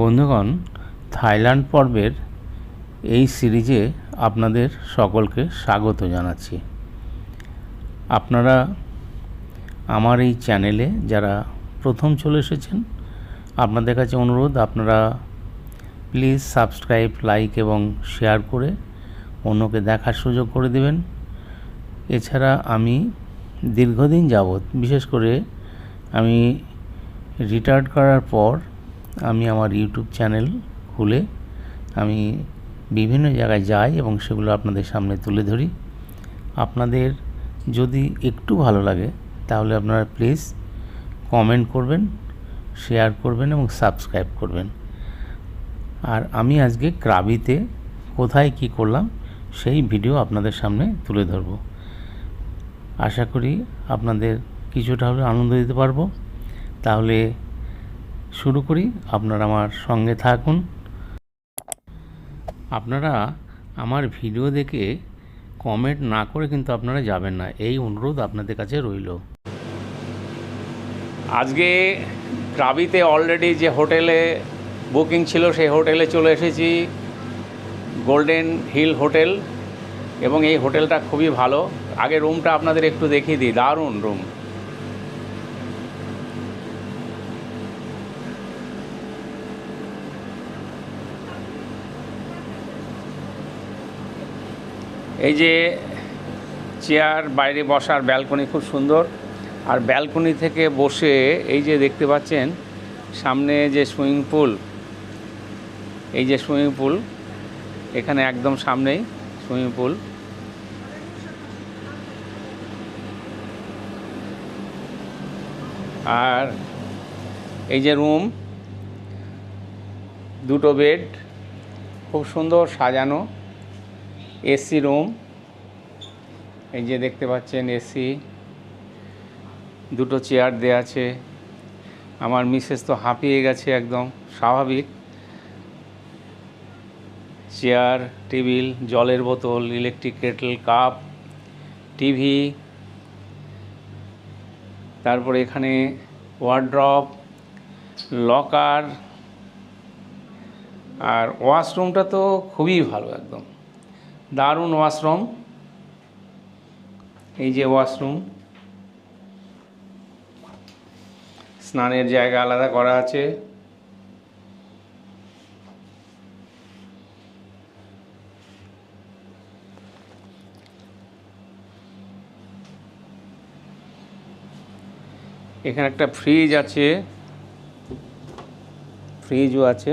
বন্ধুগণ, থাইল্যান্ড পর্বের এই সিরিজে আপনাদের সকলকে স্বাগত জানাচ্ছি। আপনারা আমার এই চ্যানেলে যারা প্রথম চলে এসেছেন, আপনাদের কাছে অনুরোধ, আপনারা প্লিজ সাবস্ক্রাইব, লাইক এবং শেয়ার করে অন্যকে দেখার সুযোগ করে দেবেন। এছাড়া আমি দীর্ঘদিন যাবৎ, বিশেষ করে আমি রিটায়ার্ড করার পর আমি আমার ইউটিউব চ্যানেল খুলে আমি বিভিন্ন জায়গায় যাই এবং সেগুলো আপনাদের সামনে তুলে ধরি। আপনাদের যদি একটু ভালো লাগে, তাহলে আপনারা প্লিজ কমেন্ট করবেন শেয়ার করবেন এবং সাবস্ক্রাইব করবেন। আর আমি আজকে ক্রাবিতে কোথায় কি করলাম, সেই ভিডিও আপনাদের সামনে তুলে ধরব। আশা করি আপনাদের কিছুটা হলে আনন্দ দিতে পারব। তাহলে শুরু করি। আপনারা আমার সঙ্গে থাকুন। আপনারা আমার ভিডিও দেখে কমেন্ট না করে কিন্তু আপনারা যাবেন না। এই অনুরোধ আপনাদের কাছে রইল। আজকে ক্রাবিতে অলরেডি যে হোটেলে বুকিং ছিল, সেই হোটেলে চলে এসেছি। গোল্ডেন হিল হোটেল এবং এই হোটেলটা খুবই ভালো। আগে রুমটা আপনাদের একটু দেখিয়ে দিই। দারুণ রুম এই যে চেয়ার বাইরে বসার ব্যালকনি খুব সুন্দর। আর ব্যালকনি থেকে বসে এই যে দেখতে পাচ্ছেন, সামনে যে সুইমিং পুল, এই যে সুইমিং পুল, এখানে একদম সামনেই সুইমিং পুল। আর এই যে রুম, দুটো বেড, খুব সুন্দর সাজানো। এসি রুম এই যে দেখতে পাচ্ছেন এসি দুটো চেয়ার দেওয়া আছে। আমার মিসেস তো হাঁপিয়ে গেছে একদম, স্বাভাবিক। চেয়ার টেবিল জলের বোতল ইলেকট্রিক কেটল কাপ টিভি তারপরে এখানে ওয়ার্ড্রপ লকার আর ওয়াশরুমটা তো খুবই ভালো একদম। দারুণ ওয়াশরুম। এই যে ওয়াশরুম। স্নানের জায়গা আলাদা করা আছে। এখানে একটা ফ্রিজ আছে। ফ্রিজও আছে।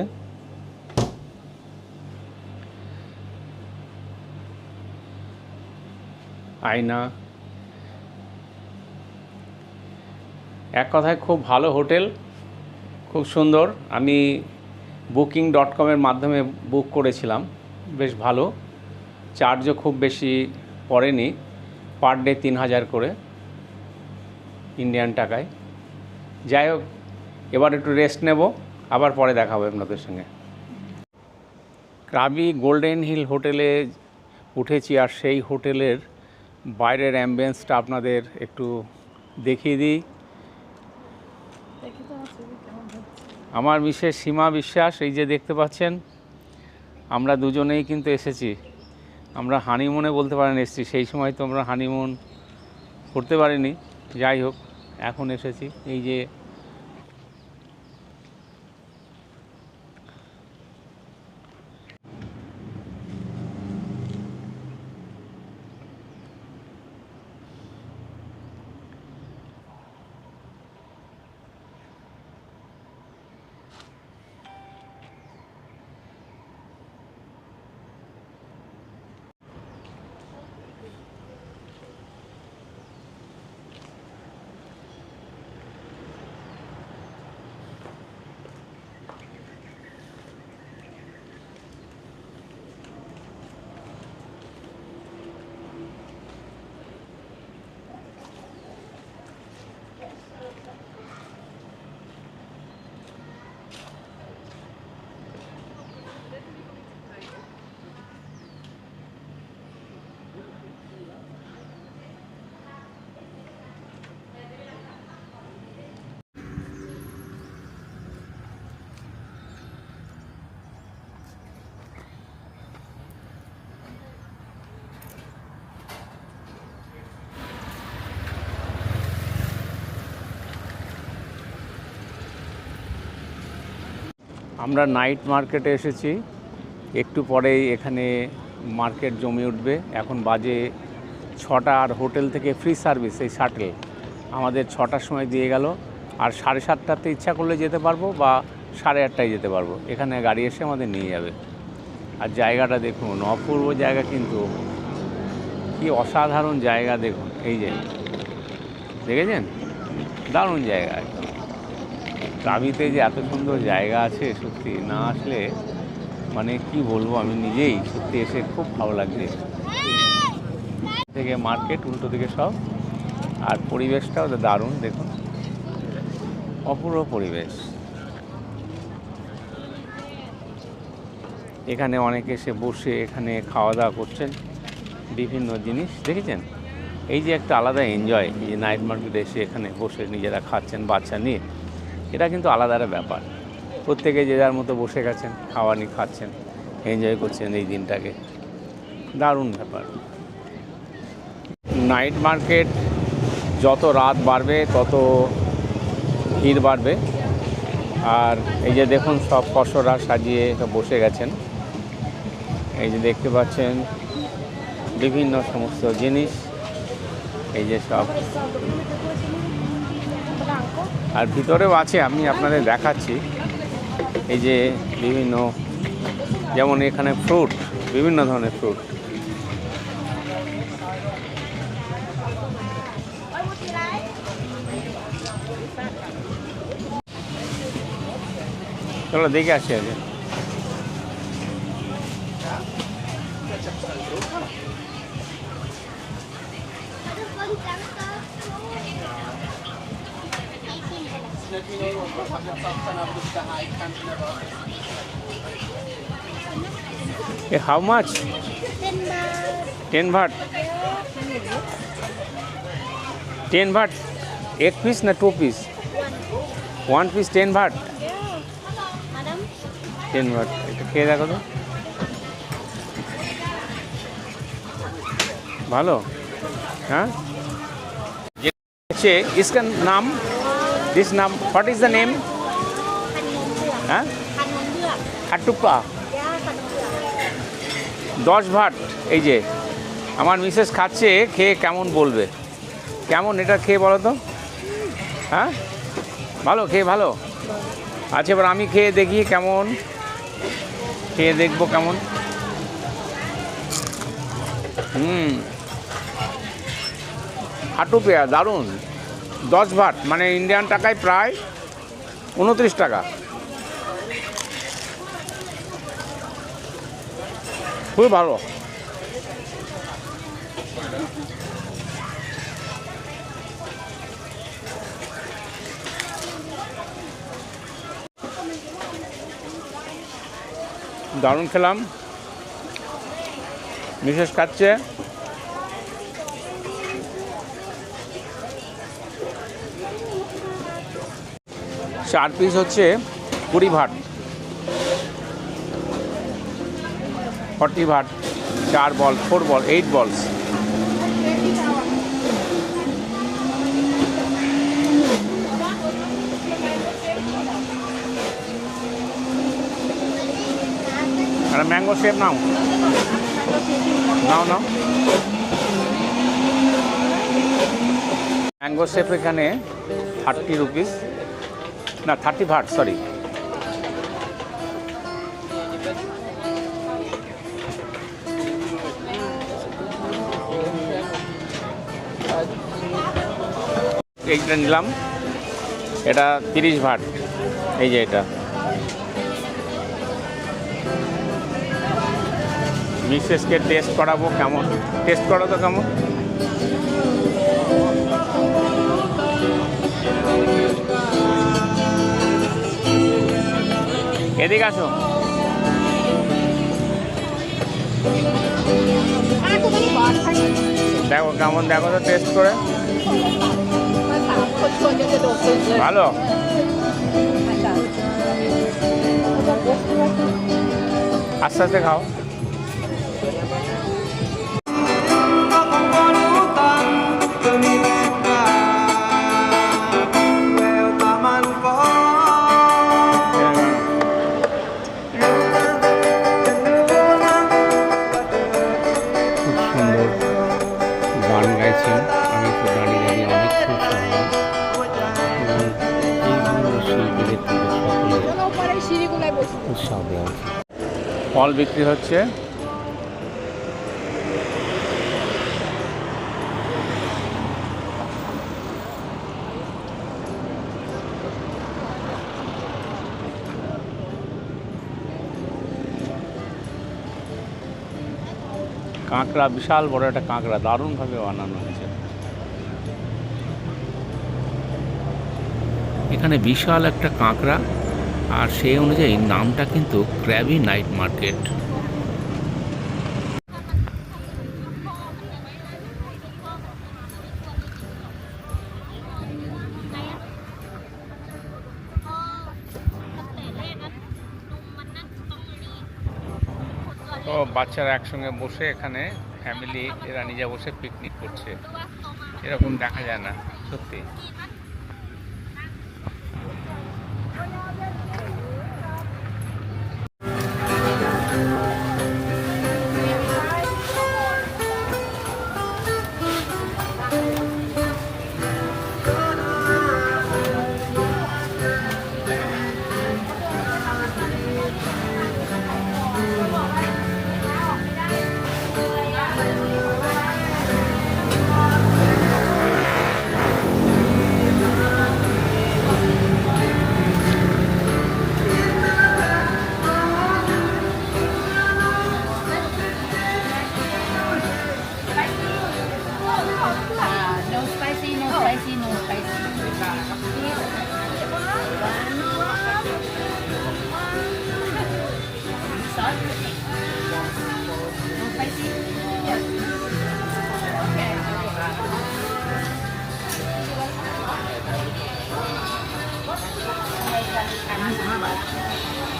আয়না। এক কথায় খুব ভালো হোটেল, খুব সুন্দর। আমি বুকিং ডট কমের মাধ্যমে বুক করেছিলাম, বেশ ভালো। চার্জও খুব বেশি পড়েনি, পার ডে তিন হাজার করে ইন্ডিয়ান টাকায়। যাই হোক, এবার একটু রেস্ট নেব, আবার পরে দেখা হবে আপনাদের সঙ্গে। ক্রাবি গোল্ডেন হিল হোটেলে উঠেছি আর সেই হোটেলের বাইরের অ্যাম্বিয়েন্সটা আপনাদের একটু দেখিয়ে দিই। আমার মিসেস সীমা বিশ্বাস এই যে দেখতে পাচ্ছেন আমরা দুজনেই কিন্তু এসেছি। আমরা হানিমুনে বলতে পারেন এসেছি সেই সময় তো আমরা হানিমুন করতে পারিনি। যাই হোক এখন এসেছি। এই যে আমরা নাইট মার্কেটে এসেছি। একটু পরেই এখানে মার্কেট জমে উঠবে। এখন বাজে ছটা আর হোটেল থেকে ফ্রি সার্ভিস এই শাটেল আমাদের ছটার সময় দিয়ে গেল। আর সাড়ে সাতটাতে ইচ্ছা করলে যেতে পারব বা সাড়ে আটটায় যেতে পারব। এখানে গাড়ি এসে আমাদের নিয়ে যাবে। আর জায়গাটা দেখুন, অপূর্ব জায়গা কিন্তু। কি অসাধারণ জায়গা দেখুন, এই যে। দেখেছেন? দারুণ জায়গা। একদম যে এত সুন্দর জায়গা আছে, সত্যি না আসলে মানে কি বলব, আমি নিজেই সত্যি এসে খুব ভালো লাগছে। থেকে মার্কেট, উল্টো দিকে সব। আর পরিবেশটাও তো দারুণ, দেখুন। অপূর্ব পরিবেশ। এখানে অনেকে এসে বসে এখানে খাওয়া দাওয়া করছেন, বিভিন্ন জিনিস, দেখেছেন? এই যে একটা আলাদা এনজয় এই যে নাইট মার্কেটে এসে এখানে বসে নিজেরা খাচ্ছেন, বাচ্চা নিয়ে। এটা কিন্তু আলাদা একটা ব্যাপার। প্রত্যেকে যে যার মতো বসে গেছেন, খাওয়া নিয়ে খাচ্ছেন এনজয় করছেন এই দিনটাকে। দারুণ ব্যাপার। নাইট মার্কেট যত রাত বাড়বে, তত ভিড় বাড়বে। আর এই যে দেখুন, সব ফসরা সাজিয়ে বসে গেছেন। এই যে দেখতে পাচ্ছেন, বিভিন্ন সমস্ত জিনিস, এই যে সব। আর ভিতরেও আছে, আমি আপনাদের দেখাচ্ছি। এই যে বিভিন্ন, যেমন এখানে ফ্রুট বিভিন্ন ধরনের ফ্রুট চলো দেখে আসি আগে। এ how much ten baht ten baht এক পিস না two piece one piece ten baht ten baht এটা খেয়ে দেখো তো ভালো हाँ ये अच्छे इसका नाम This name, what is the name? Huh? Atuppa. দশ ভাট এই যে আমার মিসেস খাচ্ছে খেয়ে কেমন বলবে? কেমন এটা খেয়ে বলো তো? হ্যাঁ? ভালো খেয়ে ভালো? আচ্ছা এবার আমি খেয়ে দেখি কেমন। খেয়ে দেখব কেমন। হুম। হাঁটু পেয়া দারুণ। দশ ভাট মানে ইন্ডিয়ান টাকায় প্রায় উনত্রিশ টাকা। খুবই ভালো। দারুণ খেলাম। বিশেষ খাচ্ছে। চার পিস হচ্ছে কুড়ি ভাট। ফর্টি ভাট, চার বল, ফোর বল, এইট বলস। একটা ম্যাঙ্গো শেপ নাও। নাও নাও। ম্যাঙ্গো শেপ এখানে থার্টি রুপিস না থার্টি ভাট সরি এইটা নিলাম। এটা তিরিশ ভাট এই যে এটা। মিসেসকে টেস্ট করাবো কেমন? টেস্ট করো তো কেমন? এদিকে আসো। দেখো কেমন দেখো তো টেস্ট করে। ভালো? আস্তে আস্তে খাও। ফল বিক্রি হচ্ছে। কাঁকড়া, বিশাল বড় একটা কাঁকড়া, দারুণভাবে বানানো হয়েছে। এখানে বিশাল একটা কাঁকড়া। আর সেই অনুযায়ী নামটা কিন্তু ক্র্যাবি নাইট মার্কেট তো বাচ্চারা একসঙ্গে বসে এখানে ফ্যামিলি এরা নিজে বসে পিকনিক করছে। এরকম দেখা যায় না, সত্যি।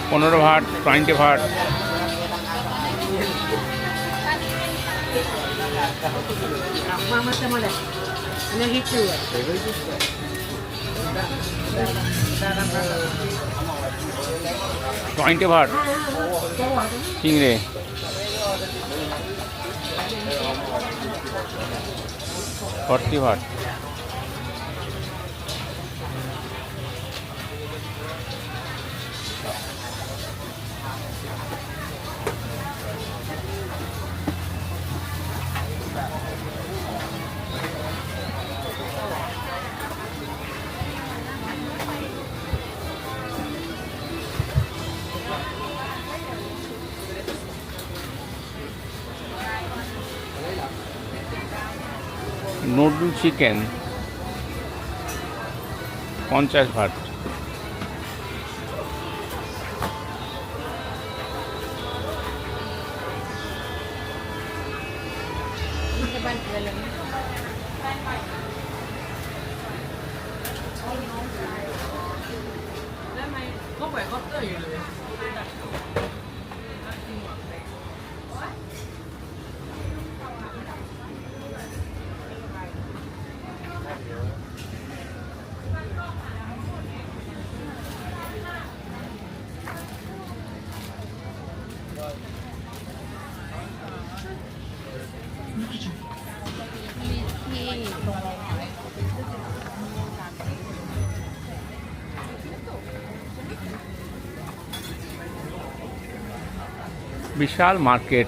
পনেরো baht twenty baht. Twenty baht. চিংড়ে। Forty baht. Noodle chicken পঞ্চাশ ভাট বিশাল market.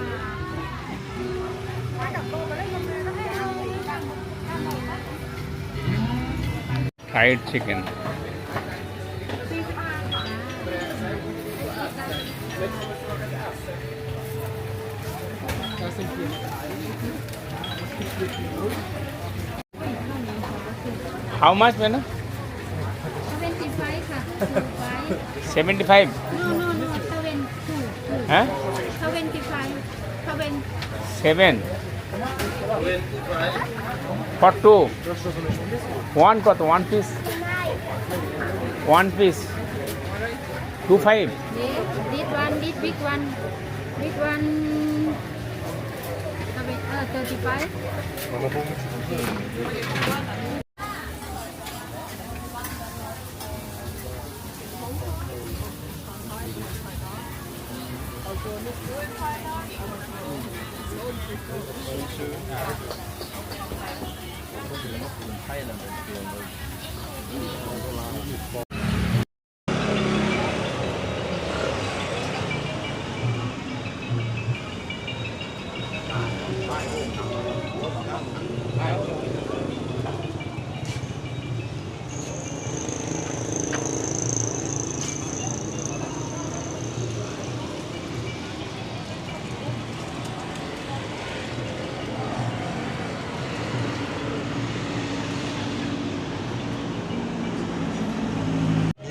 fried chicken how much madam 75 ค่ะ seventy five no no no 72 হ্যাঁ 75 7 সেভেন For two one কত one piece one piece two five this this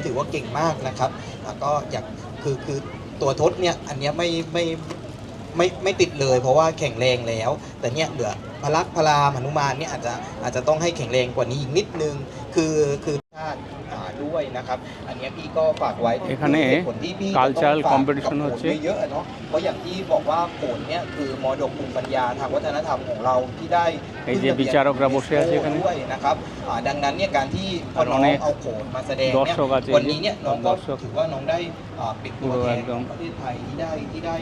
ถือว่าเก่งมากนะครับแล้วก็อยากคือคือตัวทศเนี่ยอันเนี้ยไม่ไม่ ไม่ไม่ติดเลย เพราะว่าแข็งแรงแล้ว แต่เนี่ยเหลือพลักพลามหนุมานเนี่ยอาจจะอาจจะต้องให้แข็งแรงกว่านี้อีกนิดนึง คือคือชาติด้วยนะครับ อันนี้พี่ก็ฝากไว้เป็นผลที่พี่ต้องฝากกับผลเยอะเนาะเพราะอย่างที่บอกว่าผลเนี่ยคือมอดกภูมิปัญญาทางวัฒนธรรมของเราที่ได้เรียนด้วยนะครับดังนั้นเนี่ยการที่พอน้องเอาโขนมาแสดงเนี่ยวันนี้เนี่ยน้องก็ถือว่าน้องได้ปิดตัวแทนประเทศไทยที่ได้ที่ได้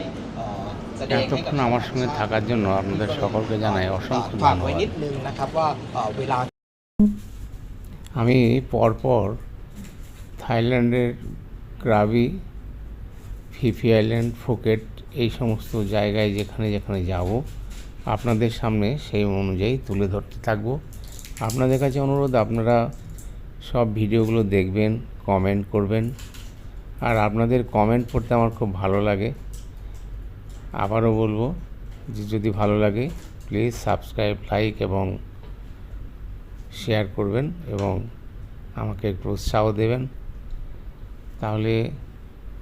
อ่าแสดงให้กับ এতক্ষণ আমার সঙ্গে থাকার জন্য আপনাদের সকলকে জানাই অসংখ্যฝากไว้นิ ধন্যবাদ ดนึงนะครับว่าอ่าเวลา আমি পরপর থাইল্যান্ডের গ্রাবি ফিফি আইল্যান্ড ফুকেট এই সমস্ত জায়গায় যেখানে যেখানে যাব আপনাদের সামনে সেই অনুযায়ী তুলে ধরতে থাকবো আপনাদের কাছে অনুরোধ আপনারা সব ভিডিওগুলো দেখবেন কমেন্ট করবেন আর আপনাদের কমেন্ট পড়তে আমার খুব ভালো লাগে আবারও বলব যে যদি ভালো লাগে প্লিজ সাবস্ক্রাইব লাইক এবং শেয়ার করবেন এবং আমাকে একটু উৎসাহ দেবেন। তাহলে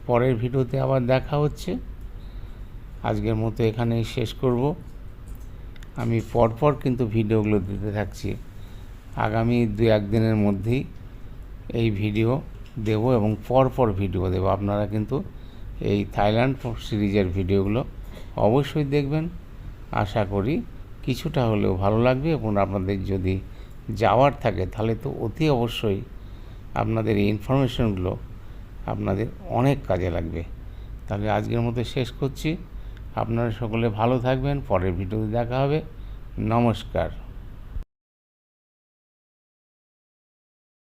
পরের ভিডিওতে আবার দেখা হচ্ছে। আজকের মতো এখানেই শেষ করব। আমি পরপর কিন্তু ভিডিওগুলো দিতে থাকছি। আগামী দু একদিনের মধ্যেই এই ভিডিও দেব এবং পরপর ভিডিও দেব। আপনারা কিন্তু এই থাইল্যান্ড সিরিজের ভিডিওগুলো অবশ্যই দেখবেন। আশা করি কিছুটা হলেও ভালো লাগবে এবং আপনাদের যদি যাওয়ার থাকে তাহলে তো অতি অবশ্যই আপনাদের এই ইনফরমেশনগুলো আপনাদের অনেক কাজে লাগবে। তাহলে আজকের মতো শেষ করছি। আপনারা সকলে ভালো থাকবেন। পরের ভিডিওতে দেখা হবে। নমস্কার।